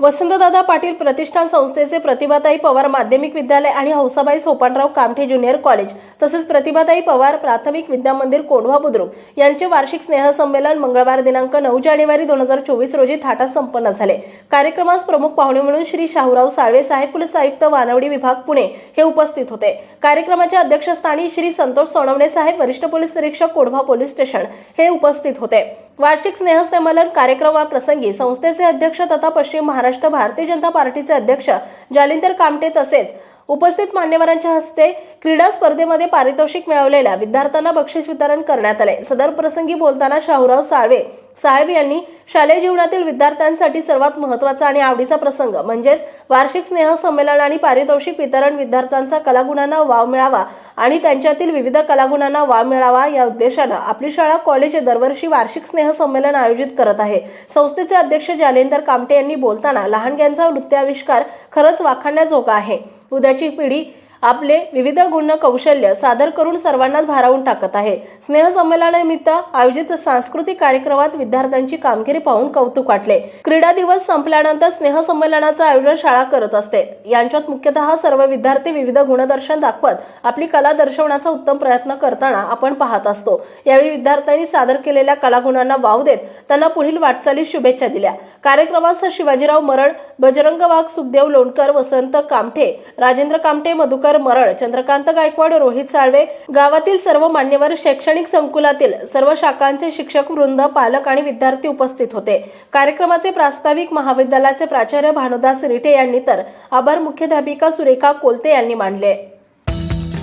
वसंतदादा पाटील प्रतिष्ठान संस्थेचे प्रतिभाताई पवार माध्यमिक विद्यालय आणि हौसाबाई सोपानराव कामठे ज्युनियर कॉलेज तसेच प्रतिभाताई पवार प्राथमिक विद्यामंदिर कोंढवा बुद्रुक यांचे वार्षिक स्नेहसंमेलन मंगळवार दिनांक नऊ जानेवारी दोन हजार चोवीस रोजी थाटात संपन्न झाले. कार्यक्रमास प्रमुख पाहुणे म्हणून श्री शाहूराव साळवे साहेब पोलीस आयुक्त वानवडी विभाग पुणे हे उपस्थित होते. कार्यक्रमाच्या अध्यक्षस्थानी श्री संतोष सोनवणे साहेब वरिष्ठ पोलीस निरीक्षक कोढवा पोलीस स्टेशन हे उपस्थित होते. वार्षिक स्नेहसंमेलन कार्यक्रमाप्रसंगी संस्थेचे अध्यक्ष तथा पश्चिम महाराष्ट्र भारतीय जनता पार्टीचे अध्यक्ष जालिंदर कामटे तसेच उपस्थित मान्यवरांच्या हस्ते क्रीडा स्पर्धेमध्ये पारितोषिक मिळवलेल्या विद्यार्थ्यांना बक्षीस वितरण करण्यात आले. सदर प्रसंगी बोलताना शाहूराव साळवे साहेब यांनी शालेय जीवनातील विद्यार्थ्यांसाठी सर्वात महत्त्वाचा आणि आवडीचा प्रसंग म्हणजेच वार्षिक स्नेह संमेलन आणि पारितोषिक वितरण विद्यार्थ्यांचा कलागुणांना वाव मिळावा आणि त्यांच्यातील विविध कलागुणांना वाव मिळावा या उद्देशानं आपली शाळा कॉलेज दरवर्षी वार्षिक स्नेह संमेलन आयोजित करत आहे. संस्थेचे अध्यक्ष जालेंदर कामटे यांनी बोलताना लहानग्यांचा नृत्याविष्कार खरंच वाखाणण्याजोगा आहे. उद्याची पिढी आपले विविध गुण कौशल्य सादर करून सर्वांनाच भारावून टाकत आहे. स्नेहसंमेलनानिमित्त आयोजित सांस्कृतिक कार्यक्रमात विद्यार्थ्यांची कामगिरी पाहून कौतुक वाटले. क्रीडा दिवस संपल्यानंतर स्नेहसंमेलनाचं आयोजन शाळा करत असते. यांच्यात मुख्यतः सर्व विद्यार्थी विविध गुणदर्शन दाखवत आपली कला दर्शवण्याचा उत्तम प्रयत्न करताना आपण पाहत असतो. यावेळी विद्यार्थ्यांनी सादर केलेल्या कलागुणांना वाव देत त्यांना पुढील वाटचालीस शुभेच्छा दिल्या. कार्यक्रमास शिवाजीराव मरड बजरंग वाघ सुखदेव लोणकर वसंत कामठे राजेंद्र कामठे मधुकर मरळ चंद्रकांत गायकवाड रोहित साळवे गावातील सर्व मान्यवर शैक्षणिक संकुलातील सर्व शाखांचे शिक्षक वृंद पालक आणि विद्यार्थी उपस्थित होते. कार्यक्रमाचे प्रास्ताविक महाविद्यालयाचे प्राचार्य भानुदास रिठे यांनी तर आभार मुख्याध्यापिका सुरेखा कोलते यांनी मांडले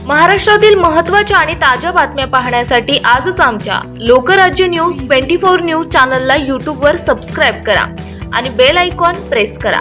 महाराष्ट्रातील महत्त्वाच्या आणि ताज्या बातम्या पाहण्यासाठी आजच आमच्या Lokrajya news twenty four news चॅनलला यूट्यूबवर सबस्क्राईब करा आणि बेल आयकॉन प्रेस करा.